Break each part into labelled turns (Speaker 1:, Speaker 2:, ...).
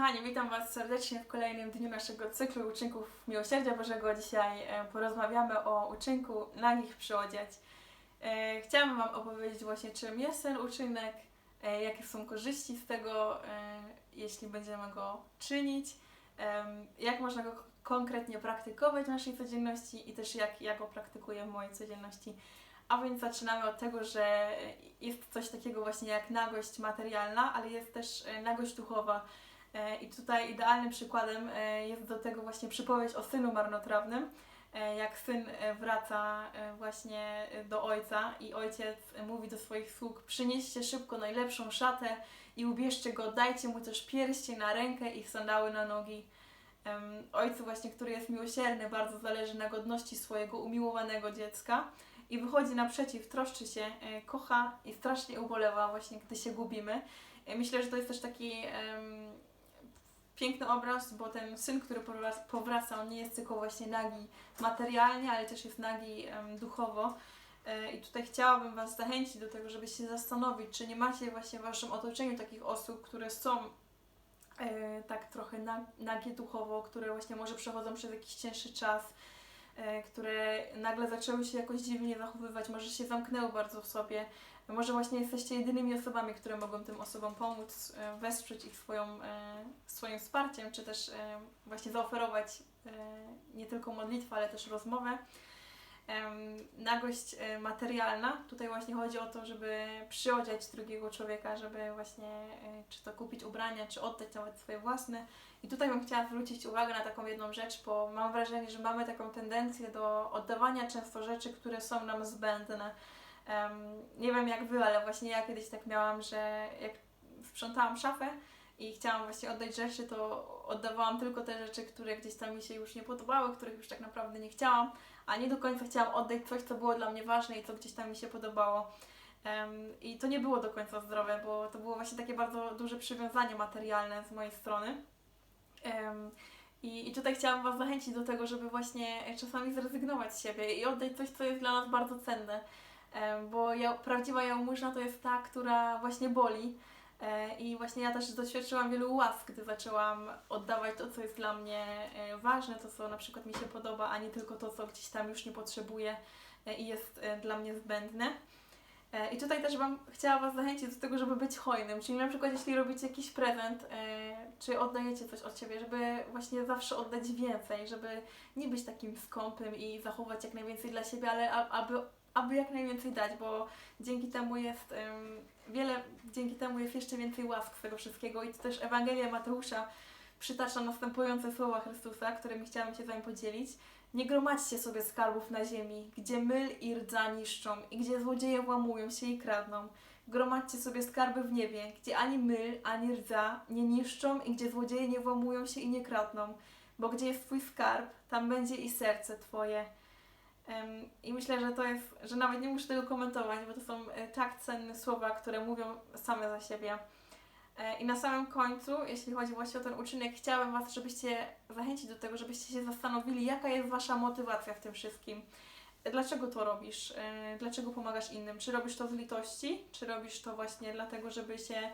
Speaker 1: Kochani, witam Was serdecznie w kolejnym dniu naszego cyklu uczynków Miłosierdzia Bożego. Dzisiaj e, porozmawiamy o uczynku nagich przyodziać. E, Chciałam Wam opowiedzieć właśnie czym jest ten uczynek, e, jakie są korzyści z tego, jeśli będziemy go czynić, jak można go konkretnie praktykować w naszej codzienności i też jak ja go praktykuję w mojej codzienności. A więc zaczynamy od tego, że jest coś takiego właśnie jak nagość materialna, ale jest też nagość duchowa. E, I tutaj idealnym przykładem e, jest do tego właśnie przypowieść o synu marnotrawnym. E, Jak syn wraca właśnie do ojca i ojciec mówi do swoich sług: Przynieście szybko najlepszą szatę i ubierzcie go, dajcie mu też pierścień na rękę i sandały na nogi. Ojcu właśnie, który jest miłosierny, bardzo zależy na godności swojego umiłowanego dziecka i wychodzi naprzeciw, troszczy się, kocha i strasznie ubolewa właśnie, gdy się gubimy. Myślę, że to jest też taki piękny obraz, bo ten syn, który powrac- powraca, on nie jest tylko właśnie nagi materialnie, ale też jest nagi duchowo. E, I tutaj chciałabym Was zachęcić do tego, żeby się zastanowić, czy nie macie właśnie w Waszym otoczeniu takich osób, które są e, tak trochę na- nagie duchowo, które właśnie może przechodzą przez jakiś cięższy czas, które nagle zaczęły się jakoś dziwnie zachowywać, może się zamknęły bardzo w sobie. Może właśnie jesteście jedynymi osobami, które mogą tym osobom pomóc, e, wesprzeć ich swoją, e, swoim wsparciem, czy też e, właśnie zaoferować e, nie tylko modlitwę, ale też rozmowę. Nagość e, materialna, tutaj właśnie chodzi o to, żeby przyodziać drugiego człowieka, żeby właśnie e, czy to kupić ubrania, czy oddać nawet swoje własne. I tutaj bym chciała zwrócić uwagę na taką jedną rzecz, bo mam wrażenie, że mamy taką tendencję do oddawania często rzeczy, które są nam zbędne. Em, nie wiem jak wy, ale właśnie ja kiedyś tak miałam, że jak sprzątałam szafę i chciałam właśnie oddać rzeczy, to oddawałam tylko te rzeczy, które gdzieś tam mi się już nie podobały, których już tak naprawdę nie chciałam, a nie do końca chciałam oddać coś, co było dla mnie ważne i co gdzieś tam mi się podobało. I to nie było do końca zdrowe, bo to było właśnie takie bardzo duże przywiązanie materialne z mojej strony. I, I tutaj chciałam Was zachęcić do tego, żeby właśnie czasami zrezygnować z siebie i oddać coś, co jest dla nas bardzo cenne. Bo ja, prawdziwa jałmużna to jest ta, która właśnie boli. E, I właśnie ja też doświadczyłam wielu łask, gdy zaczęłam oddawać to, co jest dla mnie e, ważne, to, co na przykład mi się podoba, a nie tylko to, co gdzieś tam już nie potrzebuję e, i jest dla mnie zbędne. I tutaj też Wam chciała Was zachęcić do tego, żeby być hojnym, czyli na przykład jeśli robicie jakiś prezent, czy oddajecie coś od siebie, żeby właśnie zawsze oddać więcej, żeby nie być takim skąpym i zachować jak najwięcej dla siebie, ale aby, aby jak najwięcej dać, bo dzięki temu jest wiele, dzięki temu jest jeszcze więcej łask z tego wszystkiego i to też Ewangelia Mateusza przytacza następujące słowa Chrystusa, którymi chciałam się z Wami podzielić. Nie gromadźcie sobie skarbów na ziemi, gdzie myl i rdza niszczą i gdzie złodzieje włamują się i kradną. Gromadźcie sobie skarby w niebie, gdzie ani myl, ani rdza nie niszczą i gdzie złodzieje nie włamują się i nie kradną. Bo gdzie jest Twój skarb, tam będzie i serce Twoje. I myślę, że to jest, że nawet nie muszę tego komentować, bo to są e, tak cenne słowa, które mówią same za siebie. E, I na samym końcu, jeśli chodzi właśnie o ten uczynek, chciałabym Was, żebyście zachęcić do tego, żebyście się zastanowili, jaka jest Wasza motywacja w tym wszystkim. Dlaczego to robisz? E, Dlaczego pomagasz innym? Czy robisz to z litości? Czy robisz to właśnie dlatego, żeby się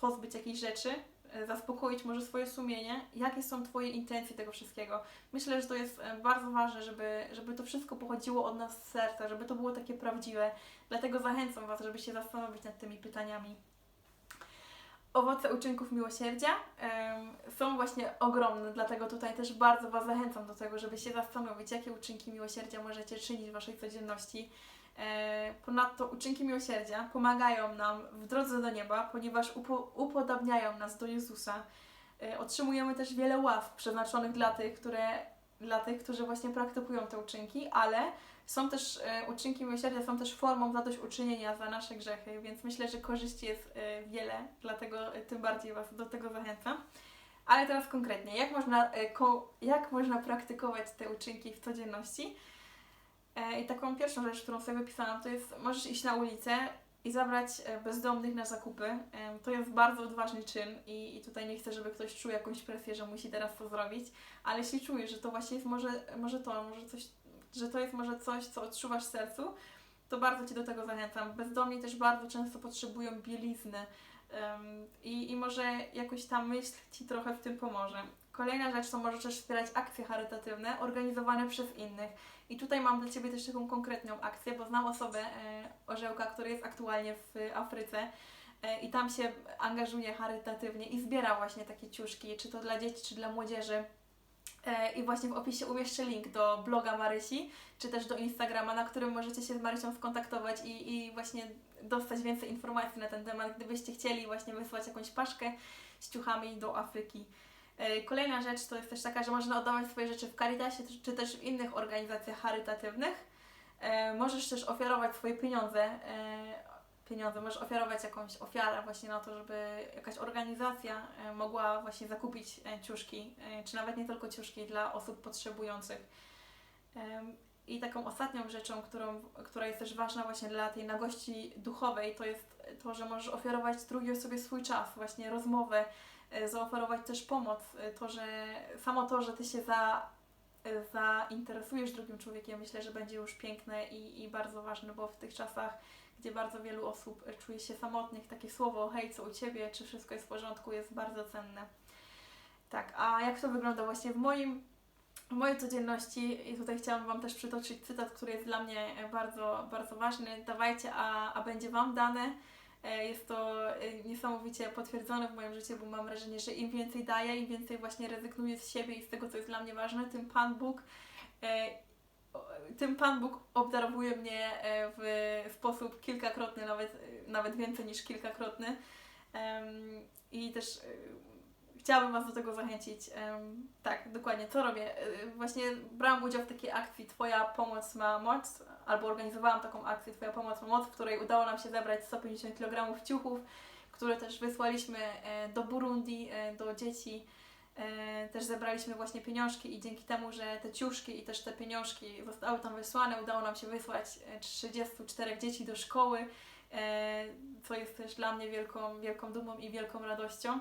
Speaker 1: pozbyć jakichś rzeczy? E, Zaspokoić może swoje sumienie? Jakie są Twoje intencje tego wszystkiego? Myślę, że to jest e, bardzo ważne, żeby, żeby to wszystko pochodziło od nas z serca, żeby to było takie prawdziwe. Dlatego zachęcam Was, żeby się zastanowić nad tymi pytaniami. Owoce uczynków miłosierdzia są właśnie ogromne, dlatego tutaj też bardzo Was zachęcam do tego, żeby się zastanowić, jakie uczynki miłosierdzia możecie czynić w Waszej codzienności. E, Ponadto uczynki miłosierdzia pomagają nam w drodze do nieba, ponieważ upo- nas do Jezusa. E, Otrzymujemy też wiele łask przeznaczonych dla tych, które, dla tych, którzy właśnie praktykują te uczynki, ale są też e, uczynki miłosierdzia, są też formą zadośćuczynienia za nasze grzechy, więc myślę, że korzyści jest e, wiele, dlatego e, tym bardziej Was do tego zachęcam. Ale teraz konkretnie, jak można, jak można praktykować te uczynki w codzienności? I taką pierwszą rzecz, którą sobie wypisałam, to jest możesz iść na ulicę i zabrać e, bezdomnych na zakupy. To jest bardzo odważny czyn i, i tutaj nie chcę, żeby ktoś czuł jakąś presję, że musi teraz to zrobić, ale jeśli czujesz, że to właśnie jest może, może to, może coś, że to jest może coś, co odczuwasz w sercu, to bardzo Cię do tego zachęcam. Bezdomni też bardzo często potrzebują bielizny. em, I, I może jakoś ta myśl Ci trochę w tym pomoże. Kolejna rzecz to możesz też wspierać akcje charytatywne organizowane przez innych. I tutaj mam dla Ciebie też taką konkretną akcję, bo znam osobę, e, orzełka, który jest aktualnie w Afryce e, i tam się angażuje charytatywnie i zbiera właśnie takie ciuszki, czy to dla dzieci, czy dla młodzieży. E, I właśnie w opisie umieszczę link do bloga Marysi, czy też do Instagrama, na którym możecie się z Marysią skontaktować i, i właśnie dostać więcej informacji na ten temat, gdybyście chcieli właśnie wysłać jakąś paszkę z ciuchami do Afryki. E, Kolejna rzecz to jest też taka, że można oddawać swoje rzeczy w Caritasie czy- też w innych organizacjach charytatywnych. E, Możesz też ofiarować swoje pieniądze. e, Pieniądze, możesz ofiarować jakąś ofiarę właśnie na to, żeby jakaś organizacja mogła właśnie zakupić ciuszki, czy nawet nie tylko ciuszki dla osób potrzebujących. I taką ostatnią rzeczą, którą, która jest też ważna właśnie dla tej nagości duchowej, to jest to, że możesz ofiarować drugiej osobie swój czas, właśnie rozmowę, zaoferować też pomoc. E, To, że samo to, że ty się za, e, zainteresujesz drugim człowiekiem, myślę, że będzie już piękne i, i bardzo ważne, bo w tych czasach, gdzie bardzo wielu osób e, czuje się samotnych, takie słowo hej, co u ciebie, czy wszystko jest w porządku, jest bardzo cenne. Tak, a jak to wygląda właśnie w moim w mojej codzienności i tutaj chciałam Wam też przytoczyć cytat, który jest dla mnie e, bardzo, bardzo ważny. Dawajcie, a, a będzie Wam dane. E, Jest to e, niesamowicie potwierdzone w moim życiu, bo mam wrażenie, że im więcej daję, im więcej właśnie rezygnuję z siebie i z tego, co jest dla mnie ważne, tym Pan Bóg e, tym Pan Bóg obdarowuje mnie w sposób kilkakrotny, nawet, nawet więcej niż kilkakrotny. I też chciałabym Was do tego zachęcić. Tak, dokładnie, co robię? E, Właśnie brałam udział w takiej akcji Twoja pomoc ma moc, albo organizowałam taką akcję Twoja pomoc ma moc, w której udało nam się zebrać 150 kg ciuchów, które też wysłaliśmy e, do Burundi, e, do dzieci. E, Też zebraliśmy właśnie pieniążki i dzięki temu, że te ciuszki i też te pieniążki zostały tam wysłane, udało nam się wysłać e, 34 dzieci do szkoły, co jest też dla mnie wielką, wielką dumą i wielką radością.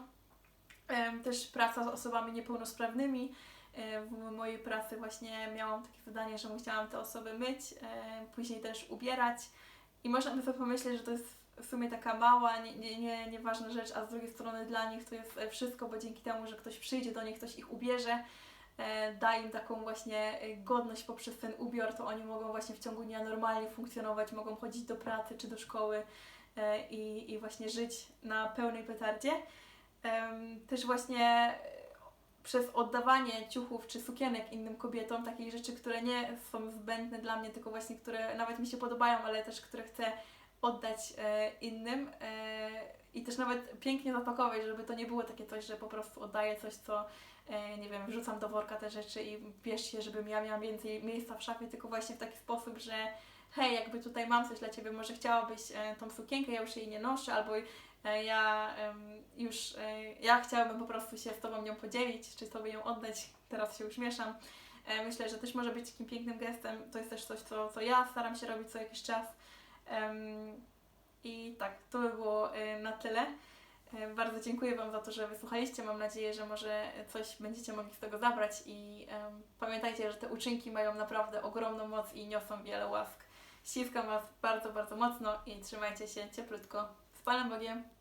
Speaker 1: Też praca z osobami niepełnosprawnymi. W mojej pracy właśnie miałam takie zadanie, że musiałam te osoby myć, później też ubierać. I można by sobie pomyśleć, że to jest w sumie taka mała, nie, nie, nie, nieważna rzecz, a z drugiej strony dla nich to jest e, wszystko, bo dzięki temu, że ktoś przyjdzie do nich, ktoś ich ubierze, e, da im taką właśnie e, godność poprzez ten ubiór, to oni mogą właśnie w ciągu dnia normalnie funkcjonować, mogą chodzić do pracy czy do szkoły i, i właśnie żyć na pełnej petardzie. Też właśnie przez oddawanie ciuchów czy sukienek innym kobietom, takich rzeczy, które nie są zbędne dla mnie, tylko właśnie które nawet mi się podobają, ale też które chcę oddać e, innym e, i też nawet pięknie zapakować, żeby to nie było takie coś, że po prostu oddaję coś, co e, nie wiem, wrzucam do worka te rzeczy i bierz się, żebym ja miała więcej miejsca w szafie, tylko właśnie w taki sposób, że hej, jakby tutaj mam coś dla Ciebie, może chciałabyś tą sukienkę, ja już jej nie noszę, albo ja em, już, e, ja chciałabym po prostu się z Tobą nią podzielić, czy Tobie ją oddać, teraz się już mieszam. E, Myślę, że też może być takim pięknym gestem, to jest też coś, co, co ja staram się robić co jakiś czas. I tak, to by było e, na tyle. E, Bardzo dziękuję Wam za to, że wysłuchaliście. Mam nadzieję, że może coś będziecie mogli z tego zabrać i em, pamiętajcie, że te uczynki mają naprawdę ogromną moc i niosą wiele łask. Ściskam Was bardzo, bardzo mocno i trzymajcie się cieplutko. Z Panem Bogiem!